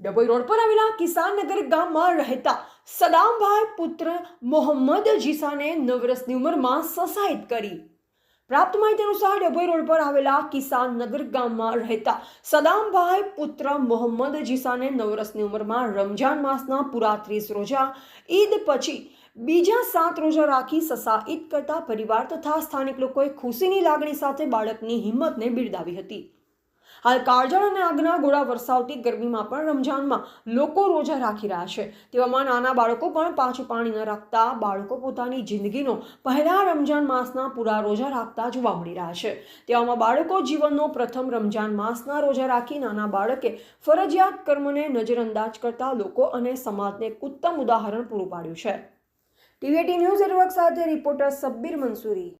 Dabhoi road પર આવેલા કિસાનનગર ગામમાં રહેતા સદામભાઈ પુત્ર મોહમ્મદ જીસાને નવ વર્ષની ઉંમરમાં સસાઈત કરી. પ્રાપ્ત માહિતી અનુસાર ડભોઈ રોડ પર આવેલા કિસાનનગર ગામમાં રહેતા સદામભાઈ પુત્ર મોહમ્મદ જીસાને નવ વર્ષની ઉંમરમાં રમજાન માસના પૂરા ત્રીસ રોજા, ઈદ પછી બીજા સાત રોજા રાખી સસા કરતા પરિવાર તથા સ્થાનિક લોકોએ ખુશીની લાગણી સાથે બાળકની હિંમતને બિરદાવી હતી. હાલ કાળઝાળ અને આગના ગોળા વરસાવતી ગરમીમાં પણ રમજાનમાં લોકો રોજા રાખી રહ્યા છે. તેવામાં નાના બાળકો પણ પાછું પાણી ન રાખતા બાળકો પોતાની જિંદગીનો પહેલા રમજાન માસના પૂરા રોજા રાખતા જોવા મળી રહ્યા છે. તેવામાં બાળકો જીવનનો પ્રથમ રમજાન માસના રોજા રાખી નાના બાળકે ફરજિયાત કર્મને નજરઅંદાજ કરતા લોકો અને સમાજને એક ઉત્તમ ઉદાહરણ પૂરું પાડ્યું છે. ટીવીટી ન્યૂઝ નેટવર્ક સાથે રિપોર્ટર સબ્બીર મંસૂરી.